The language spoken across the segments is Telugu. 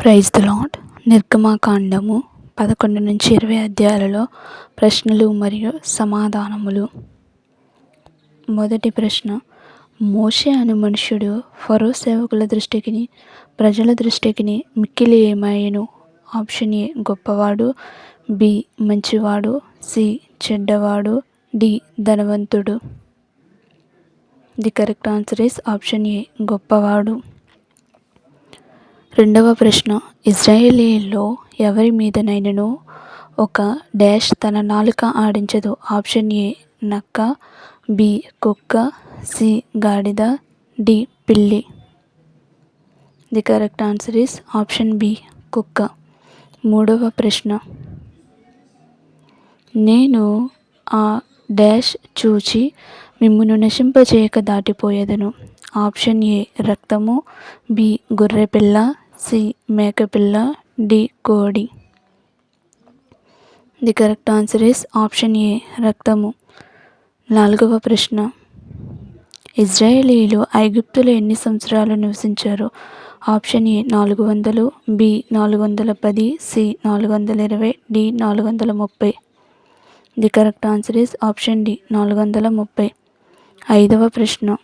ప్రైజ్ ద లాడ్ నిర్గమాకాండము పదకొండు నుంచి ఇరవై అధ్యాయాలలో ప్రశ్నలు మరియు సమాధానములు. మొదటి ప్రశ్న మోషే అను మనుష్యుడు ఫరో సేవకుల దృష్టికి ప్రజల దృష్టికి మిక్కిలి ఏమాయను ఆప్షన్ ఏ గొప్పవాడు. బి మంచివాడు. సి చెడ్డవాడు. డి ధనవంతుడు. The correct answer is option A గొప్పవాడు. రెండవ ప్రశ్న. ఇజ్రాయేలీలో ఎవరి మీదనైనను ఒక డాష్ తన నాలుక ఆడించదు. ఆప్షన్ ఏ నక్క బి కుక్క సి గాడిద డి పిల్లి. The correct answer is option B కుక్క. మూడవ ప్రశ్న. నేను ఆ డాష్ చూచి మిమ్మను నశింపచేయక దాటిపోయేదను. ఆప్షన్ ఏ రక్తము. బి గొర్రెపిల్ల. సి మేకపిల్ల డి కోడి. The correct answer is option A రక్తము. నాలుగవ ప్రశ్న. ఇజ్రాయేలీలు ఐగుప్తులో ఎన్ని సంవత్సరాలు నివసించారు? ఆప్షన్ ఏ నాలుగు వందలు బి నాలుగు వందల పది సి నాలుగు వందల ఇరవై డి నాలుగు వందల ముప్పై. The correct answer is option D నాలుగు వందల ముప్పై. ఐదవ ప్రశ్న.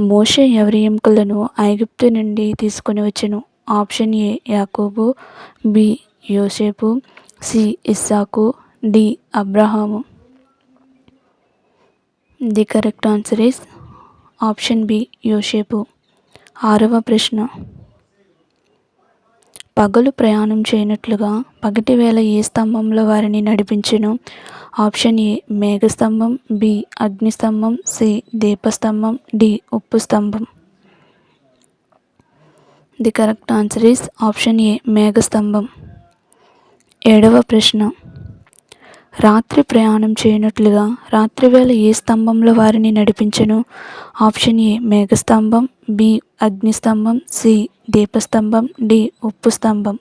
మోషే ఎవరి ఎముకలను ఐగుప్తు నుండి తీసుకొని వచ్చెను? ఆప్షన్ ఏ యాకోబు బి యోసేపు సి ఇస్సాకు D Abraham. The correct answer is option B యోసేపు. ఆరవ ప్రశ్న. పగలు ప్రయాణం చేయనట్లుగా పగటి వేళ ఏ స్తంభంలో వారిని నడిపించెను? ఆప్షన్ ఏ మేఘస్తంభం బి అగ్నిస్తంభం సి దీపస్తంభం డి ఉప్పు స్తంభం. The correct answer is option A మేఘస్తంభం. ఏడవ ప్రశ్న. రాత్రి ప్రయాణం చేయనట్లుగా రాత్రివేళ ఏ స్తంభంలో వారిని నడిపించను? ఆప్షన్ ఏ మేఘస్తంభం బి అగ్నిస్తంభం సి దీపస్తంభం డి ఉప్పు స్తంభం.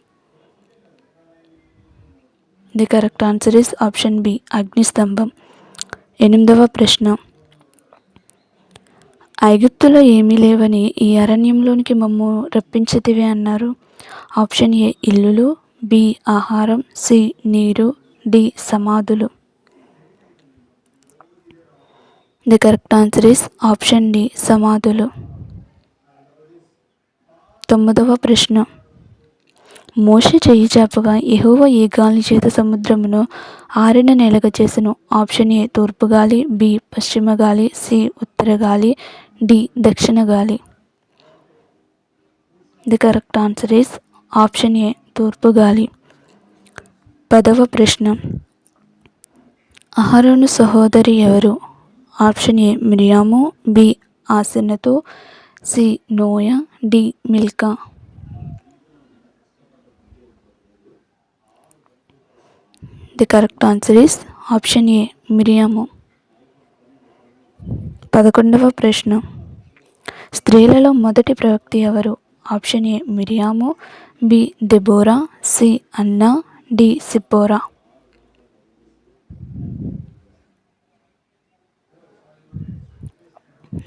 The correct answer is option B అగ్నిస్తంభం. ఎనిమిదవ ప్రశ్న. ఐగుప్తులో ఏమీ లేవని ఈ అరణ్యంలోనికి మమ్ము రప్పించతివే అన్నారు. ఆప్షన్ ఏ ఇల్లులు బి ఆహారం సి నీరు డి సమాధులు. The correct answer is option D సమాధులు. తొమ్మిదవ ప్రశ్న. మోష చెయ్యి చేపగా ఎహోవ ఏ గాలి చేత సముద్రమును ఆరిన నేలగా చేసెను? ఆప్షన్ ఏ తూర్పు గాలి బి పశ్చిమ గాలి సి ఉత్తర గాలి డి దక్షిణ గాలి. The correct answer is option A తూర్పు గాలి. పదవ ప్రశ్న. అహరోను సహోదరి ఎవరు? ఆప్షన్ ఏ మిరియాము బి ఆసనతో సి నోయ D Milkha. The correct answer is option A Miriam. పదకొండవ ప్రశ్న. స్త్రీలలో మొదటి ప్రవక్త ఎవరు? ఆప్షన్ ఏ మిరియాము బి దెబోరా సి అన్నా D Zipporah.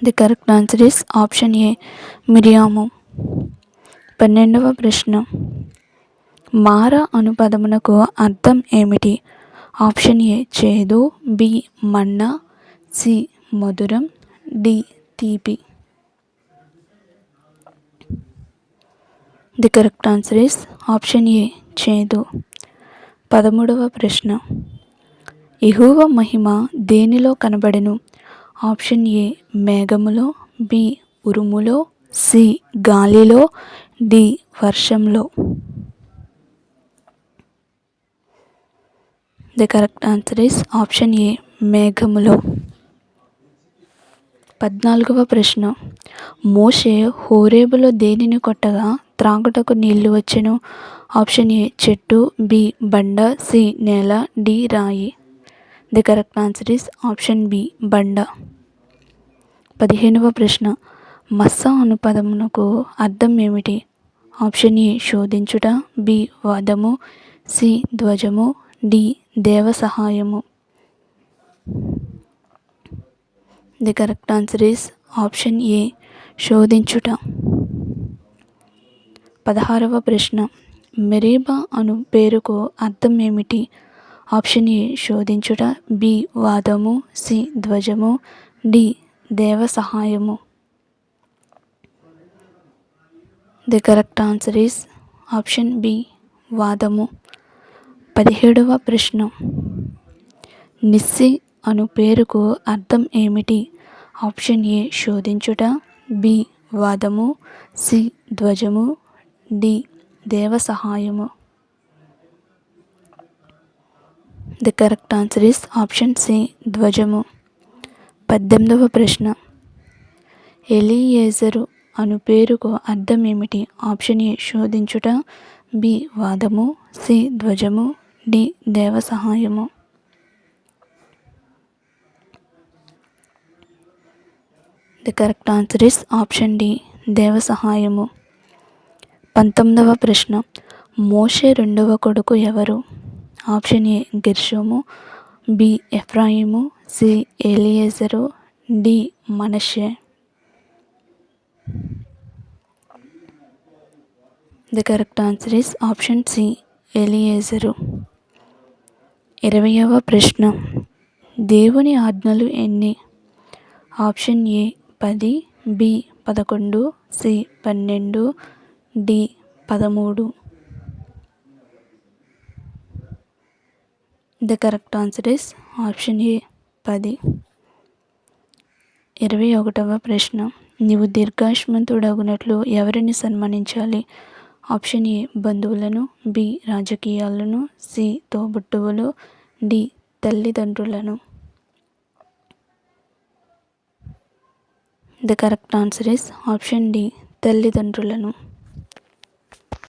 The correct answer is option A Miriam. పన్నెండవ ప్రశ్న. మార అను పదమునకు అర్థం ఏమిటి? ఆప్షన్ ఏ చేదు బి మన్నా సి మధురం డి తీపి. The correct answer is option A చేదు. పదమూడవ ప్రశ్న. ఇహువ మహిమ దేనిలో కనబడెను? ఆప్షన్ ఏ మేఘములో బి ఉరుములో సి గాలిలో డి వర్షంలో. The correct answer is option A మేఘములో. పద్నాలుగవ ప్రశ్న. మోషే హోరేబులో దేనిని కొట్టగా త్రాగుటకు నీళ్ళు వచ్చెను? ఆప్షన్ ఏ చెట్టు బి బండ సి నేల డి రాయి. The correct answer is option B బండ. పదిహేనవ ప్రశ్న. మస్స అను పదమునకు అర్థం ఏమిటి? ఆప్షన్ ఏ శోధించుట బి వాదము సి ధ్వజము డి దేవ సహాయము the correct answer is option A శోధించుట. పదహారవ ప్రశ్న. మెరీబా అను పేరుకు అర్థం ఏమిటి? ఆప్షన్ ఏ శోధించుట. బి వాదము. సి ధ్వజము. డి దేవ సహాయము. The correct answer is option B వాదము. పదిహేడవ ప్రశ్న. నిస్సి అను పేరుకు అర్థం ఏమిటి? ఆప్షన్ ఏ శోధించుట బి వాదము సి ధ్వజము డి దేవ సహాయము. The correct answer is option C ధ్వజము. పద్దెనిమిదవ ప్రశ్న. ఎలియేజరు అను పేరుకు అర్థం ఏమిటి? ఆప్షన్ ఏ శోధించుట బి వాదము సి ధ్వజము డి దేవ సహాయము. The correct answer is option D దేవ సహాయము పంతొమ్మిదవ ప్రశ్న మోషే రెండవ కొడుకు ఎవరు? ఆప్షన్ ఏ గిర్షోము బి ఎఫ్రాయిము సి ఏలియేజరు D Manasseh the correct answer is option C Eliezer. ఇరవయవ ప్రశ్న దేవుని ఆజ్ఞలు ఎన్ని? ఆప్షన్ ఏ పది బి పదకొండు సి పన్నెండు డి పదమూడు. The correct answer is option A పది. ఇరవై ఒకటవ ప్రశ్న. నీవు దీర్ఘాష్మంతుడగునట్లు ఎవరిని సన్మానించాలి ఆప్షన్ ఏ బంధువులను బి రాజకీయాలను సి తోబుట్టువులు డి తల్లిదండ్రులను. The correct answer is option D తల్లిదండ్రులను.